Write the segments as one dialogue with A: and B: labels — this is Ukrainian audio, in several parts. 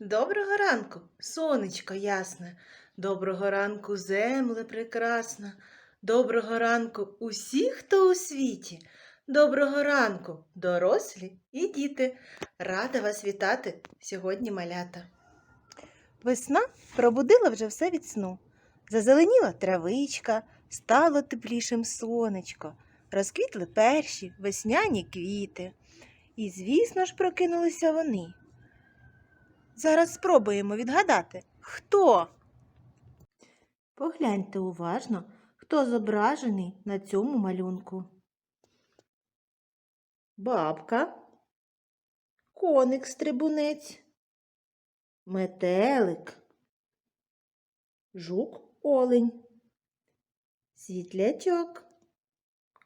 A: Доброго ранку, сонечко ясне, доброго ранку, земле прекрасна, доброго ранку усі, хто у світі, доброго ранку, дорослі і діти. Рада вас вітати сьогодні малята. Весна пробудила вже все від сну. Зазеленіла травичка, стало теплішим сонечко, розквітли перші весняні квіти. І, звісно ж, прокинулися вони. Зараз спробуємо відгадати, хто. Погляньте уважно, хто зображений на цьому малюнку. Бабка, коник стрибунець, метелик, жук олень, світлячок,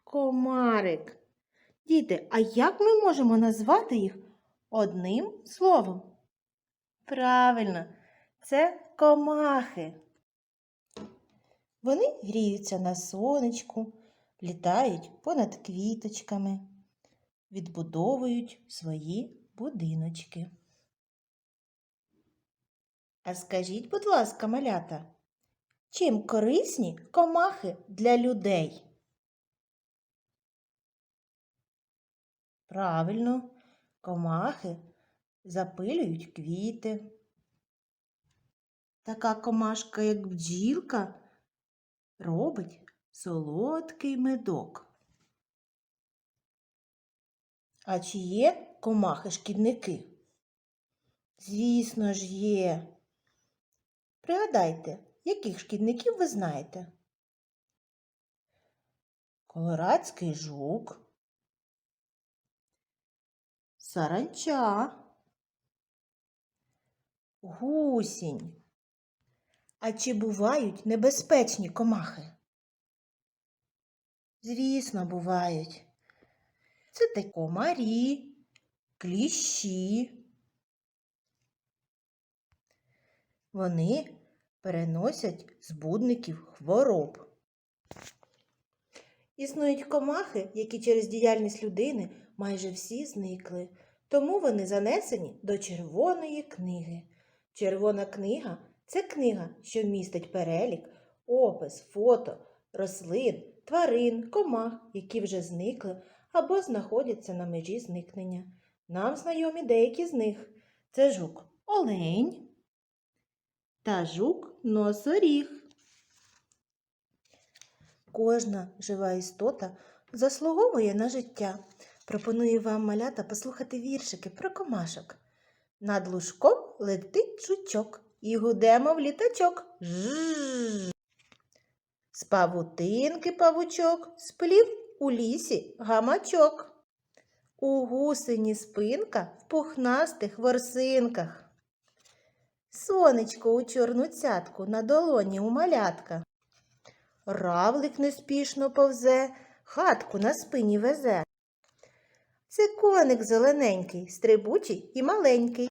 A: комарик. Діти, а як ми можемо назвати їх одним словом? Правильно, це комахи. Вони гріються на сонечку, літають понад квіточками, відбудовують свої будиночки. А скажіть, будь ласка, малята, чим корисні комахи для людей? Правильно, комахи запилюють квіти. Така комашка, як бджілка, робить солодкий медок. А чи є комахи-шкідники? Звісно ж, є. Пригадайте, яких шкідників ви знаєте? Колорадський жук, саранча, гусінь. А чи бувають небезпечні комахи? Звісно, бувають. Це такі комарі, кліщі. Вони переносять збудників хвороб. Існують комахи, які через діяльність людини майже всі зникли, тому вони занесені до Червоної книги. Червона книга це книга, що містить перелік, опис, фото, рослин, тварин, комах, які вже зникли або знаходяться на межі зникнення. Нам знайомі деякі з них. Це жук олень та жук носоріг. Кожна жива істота заслуговує на життя. Пропоную вам, малята, послухати віршики про комашок. Над лужком летить жучок і гудемо в літачок. Жжж. З павутинки павучок сплів у лісі гамачок. У гусені спинка в пухнастих ворсинках. Сонечко у чорну цятку на долоні у малятка. Равлик неспішно повзе, хатку на спині везе. Це коник зелененький, стрибучий і маленький.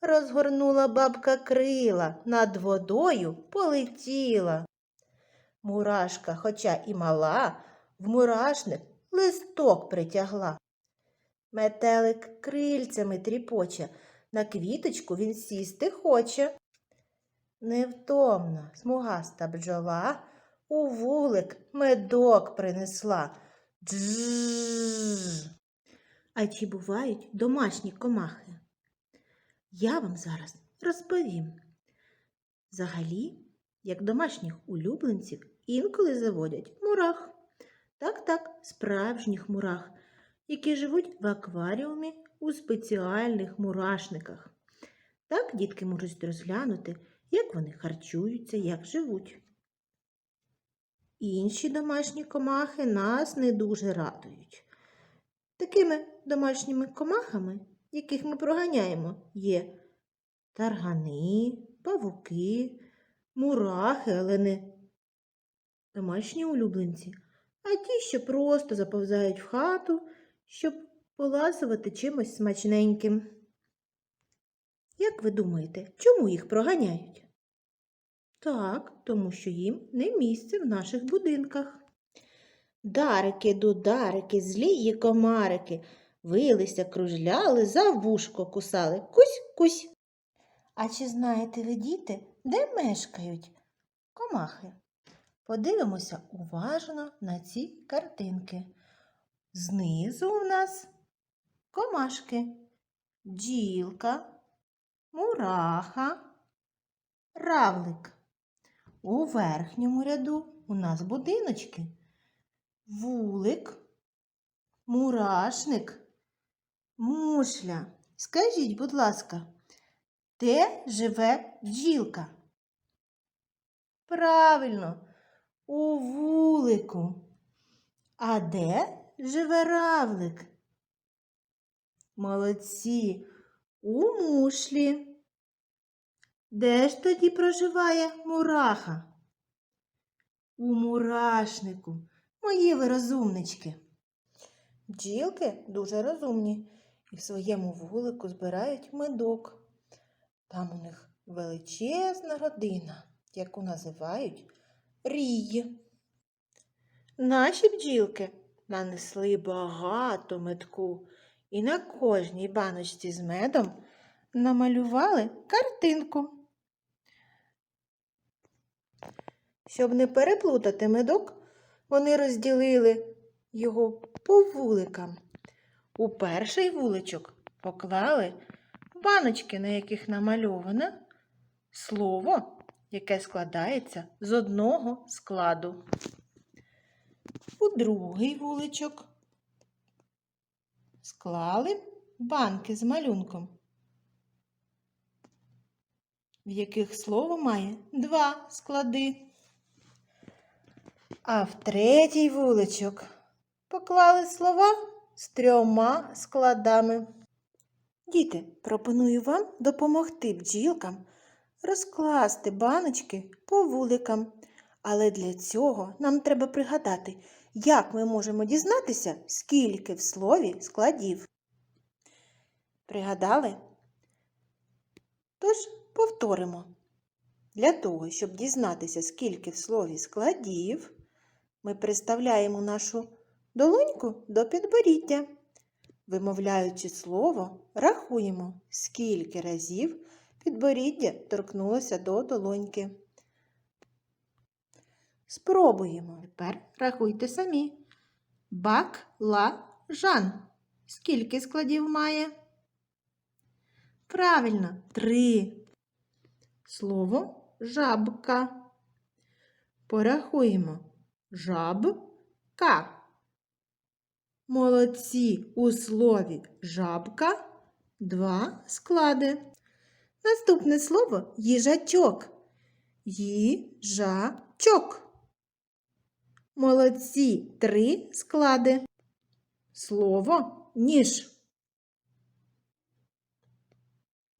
A: Розгорнула бабка крила, над водою полетіла. Мурашка, хоча і мала, в мурашник листок притягла. Метелик крильцями тріпоче, на квіточку він сісти хоче. Невтомна, смугаста бджола у вулик медок принесла. Джж. А чи бувають домашні комахи? Я вам зараз розповім. Взагалі, як домашніх улюбленців інколи заводять мурах. Так-так, справжніх мурах, які живуть в акваріумі у спеціальних мурашниках. Так дітки можуть розглянути, як вони харчуються, як живуть. Інші домашні комахи нас не дуже радують. Такими домашніми комахами, яких ми проганяємо, є таргани, павуки, мурахи, але домашні улюбленці, а ті, що просто заповзають в хату, щоб поласувати чимось смачненьким. Як ви думаєте, чому їх проганяють? Так, тому що їм не місце в наших будинках. Дарики, дударики, злії комарики, вилися, кружляли, за вушко кусали. Кусь, кусь. А чи знаєте ви, діти, де мешкають комахи? Подивимося уважно на ці картинки. Знизу у нас комашки, бджілка, мураха, равлик. У верхньому ряду у нас будиночки, вулик, мурашник, мушля. Скажіть, будь ласка, де живе бджілка? Правильно, у вулику. А де живе равлик? Молодці, у мушлі. Де ж тоді проживає мураха? У мурашнику. Мої ви розумнички. Бджілки дуже розумні і в своєму вулику збирають медок. Там у них величезна родина, яку називають рій. Наші бджілки нанесли багато медку і на кожній баночці з медом намалювали картинку. Щоб не переплутати медок, вони розділили його по вуликам. У перший вуличок поклали баночки, на яких намальоване слово, яке складається з одного складу. У другий вуличок склали банки з малюнком, в яких слово має два склади. А в третій вуличок поклали слова з трьома складами. Діти, пропоную вам допомогти бджілкам розкласти баночки по вуликам. Але для цього нам треба пригадати, як ми можемо дізнатися, скільки в слові складів. Пригадали? Тож повторимо. Для того, щоб дізнатися, скільки в слові складів, ми приставляємо нашу долоньку до підборіддя. Вимовляючи слово, рахуємо, скільки разів підборіддя торкнулося до долоньки. Спробуємо. Тепер рахуйте самі. Бак-ла-жан. Скільки складів має? Правильно, три. Слово жабка. Порахуємо. Жабка. Молодці у слові жабка два склади. Наступне слово їжачок. Їжачок. Молодці три склади. Слово ніж.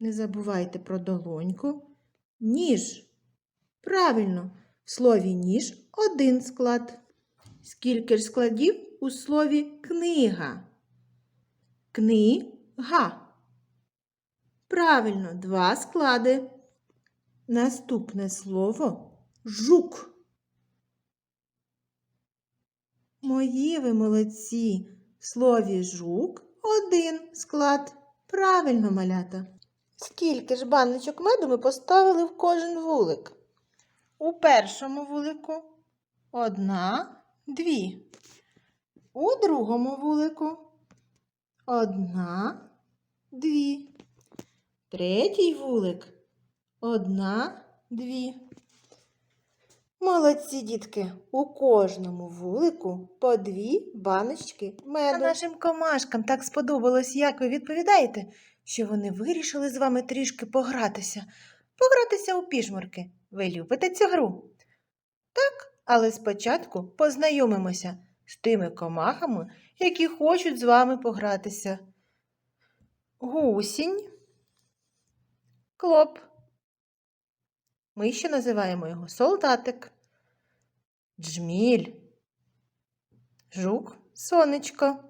A: Не забувайте про долоньку. Ніж. Правильно, в слові ніж один склад. Скільки ж складів у слові книга? Книга. Правильно, два склади. Наступне слово жук. Мої ви молодці. В слові жук один склад. Правильно, малята. Скільки ж баночок меду ми поставили в кожен вулик? У першому вулику одна, дві. У другому вулику одна, дві. Третій вулик одна, дві. Молодці, дітки, у кожному вулику по дві баночки меду. А нашим комашкам так сподобалось, як ви відповідаєте, що вони вирішили з вами трішки погратися. Погратися у пішмурки. Ви любите цю гру? Так, але спочатку познайомимося з тими комахами, які хочуть з вами погратися. Гусінь, клоп. Ми ще називаємо його солдатик, джміль, жук, сонечко,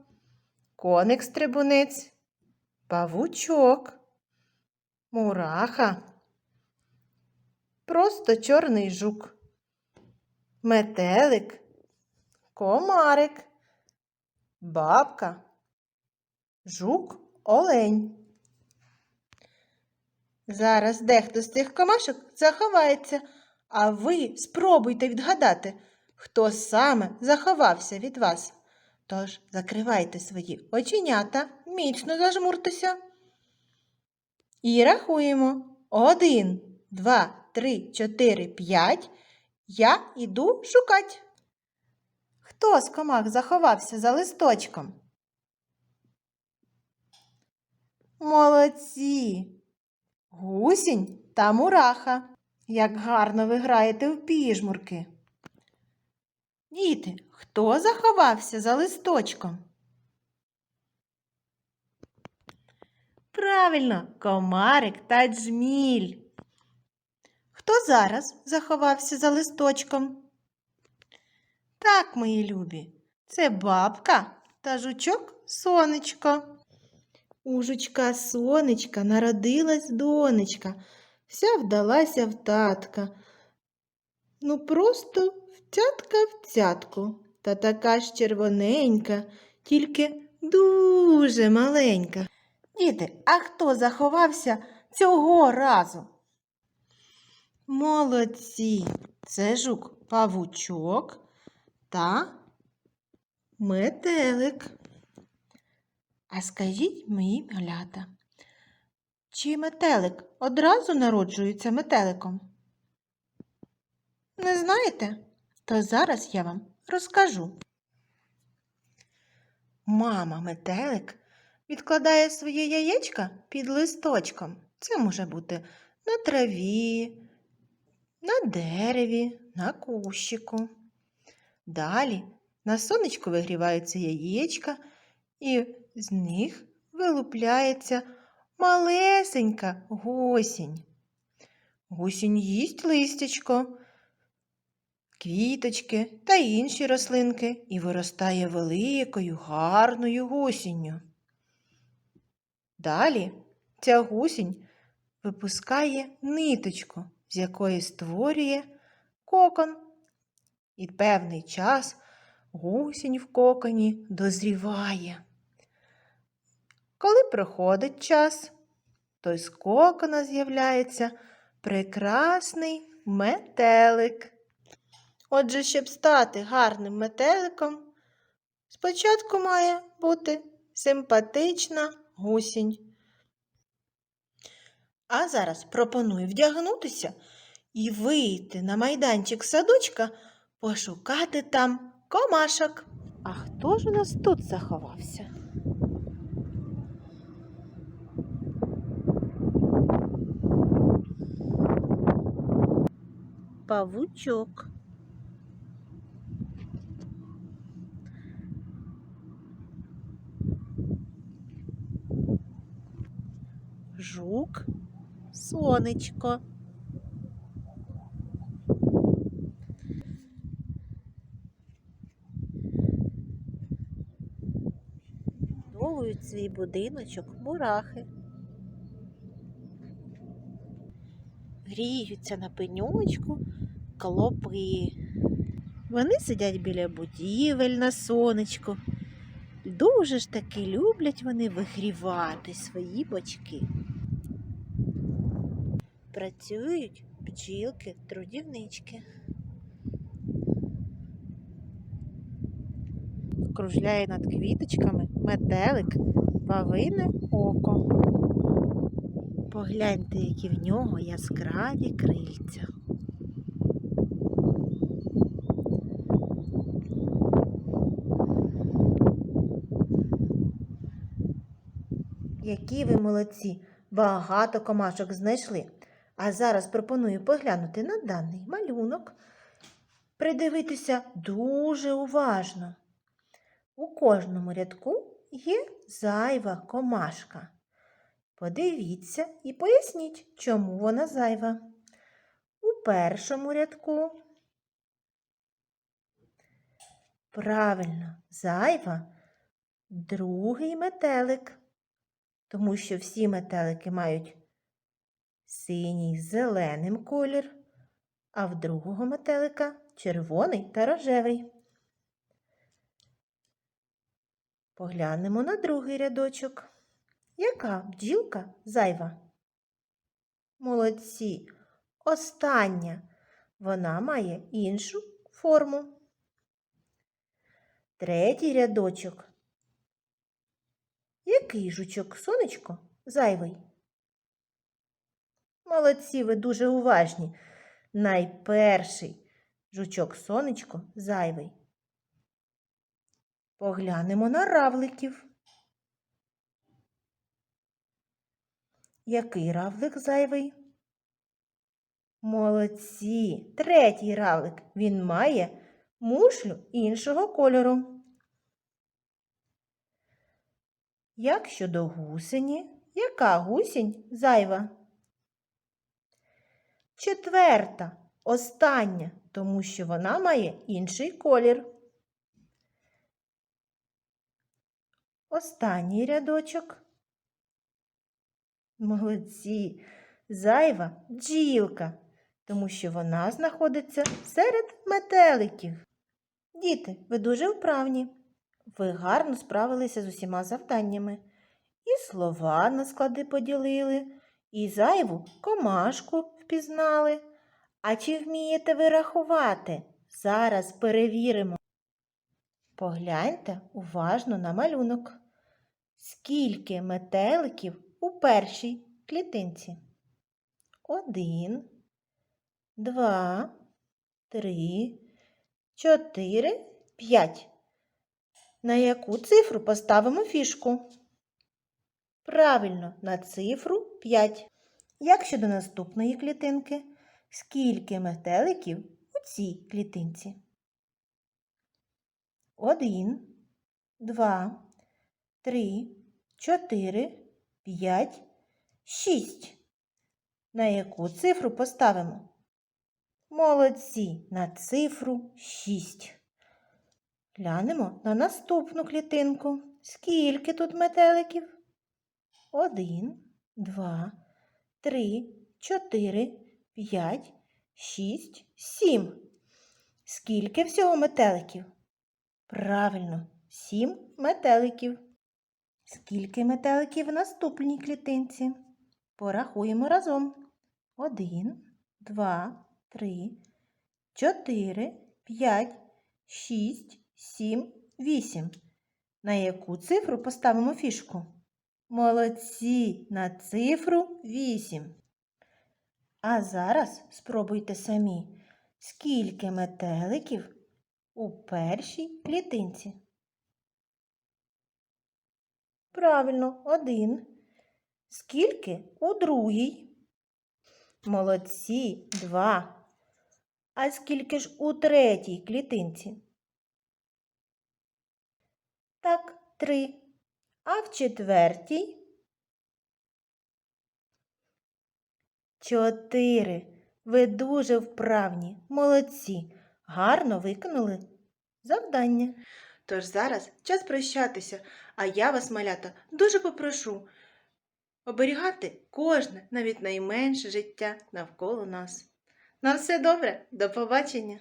A: коник стрибунець, павучок, мураха, просто чорний жук, метелик, комарик, бабка, жук, олень. Зараз дехто з цих комашок заховається, а ви спробуйте відгадати, хто саме заховався від вас. Тож закривайте свої оченята, міцно зажмуртеся. І рахуємо. Один, два, три, чотири, п'ять. Я іду шукать. Хто з комах заховався за листочком? Молодці! Гусінь та мураха. Як гарно ви граєте в піжмурки. Діти, хто заховався за листочком? Правильно, комарик та джміль. Хто зараз заховався за листочком? Так, мої любі, це бабка та жучок сонечко. У жучка сонечка народилась донечка, вся вдалася в татка. Ну, просто втятка в цятку, та така ж червоненька, тільки дуже маленька. Діти, а хто заховався цього разу? Молодці, це жук павучок та метелик. А скажіть мої малята, чи метелик одразу народжується метеликом? Не знаєте? То зараз я вам розкажу. Мама метелик відкладає своє яєчка під листочком. Це може бути на траві, на дереві, на кущику. Далі на сонечку вигріваються яєчка, і з них вилупляється малесенька гусінь. Гусінь їсть листячко, квіточки та інші рослинки і виростає великою, гарною гусінню. Далі ця гусінь випускає ниточку, з якої створює кокон. І певний час гусінь в коконі дозріває. Коли проходить час, то з кокона з'являється прекрасний метелик. Отже, щоб стати гарним метеликом, спочатку має бути симпатична гусінь. А зараз пропоную вдягнутися і вийти на майданчик садочка, пошукати там комашок. А хто ж у нас тут заховався? Павучок. Жук, сонечко. Будують свій будиночок мурахи. Гріються на пеньочку клопи. Вони сидять біля будівель на сонечку. Дуже ж таки люблять вони вигрівати свої бочки. Працюють бджілки, Кружляє над квіточками метелик, павине око. Погляньте, які в нього яскраві крильця. Які ви молодці! Багато комашок знайшли. А зараз пропоную поглянути на даний малюнок, придивитися дуже уважно. У кожному рядку є зайва комашка. Подивіться і поясніть, чому вона зайва. У першому рядку. Правильно, зайва другий метелик, тому що всі метелики мають синій з зеленим колір, а в другого метелика червоний та рожевий. Поглянемо на другий рядочок. Яка бджілка зайва? Молодці. Остання. Вона має іншу форму. Третій рядочок. Який жучок сонечко зайвий? Молодці, ви дуже уважні. Найперший жучок сонечко зайвий. Поглянемо на равликів. Який равлик зайвий? Молодці. Третій равлик. Він має мушлю іншого кольору. Як щодо гусені, яка гусінь зайва? Четверта, остання, тому що вона має інший колір. Останній рядочок. Молодці. Зайва бджілка, тому що вона знаходиться серед метеликів. Діти, ви дуже вправні. Ви гарно справилися з усіма завданнями. І слова на склади поділили, і зайву комашку впізнали. А чи вмієте ви рахувати? Зараз перевіримо. Погляньте уважно на малюнок. Скільки метеликів у першій клітинці? Один, два, три, чотири, п'ять. На яку цифру поставимо фішку? Правильно, на цифру 5. Як щодо наступної клітинки? Скільки метеликів у цій клітинці? Один, два, три, чотири, п'ять, шість. На яку цифру поставимо? Молодці, на цифру 6. Глянемо на наступну клітинку. Скільки тут метеликів? Один, два, три, чотири, п'ять, шість, сім. Скільки всього метеликів? Правильно, сім метеликів. Скільки метеликів в наступній клітинці? Порахуємо разом. Один, два, три, чотири, п'ять, шість, сім, вісім. На яку цифру поставимо фішку? Молодці, на цифру вісім. А зараз спробуйте самі, скільки метеликів у першій клітинці. Правильно, один. Скільки у другій? Молодці, два. А скільки ж у третій клітинці? Так, три. А в четвертій? Чотири. Ви дуже вправні, молодці. Гарно виконали завдання. Тож зараз час прощатися, а я вас, малята, дуже попрошу оберігати кожне, навіть найменше життя навколо нас. На все добре, до побачення!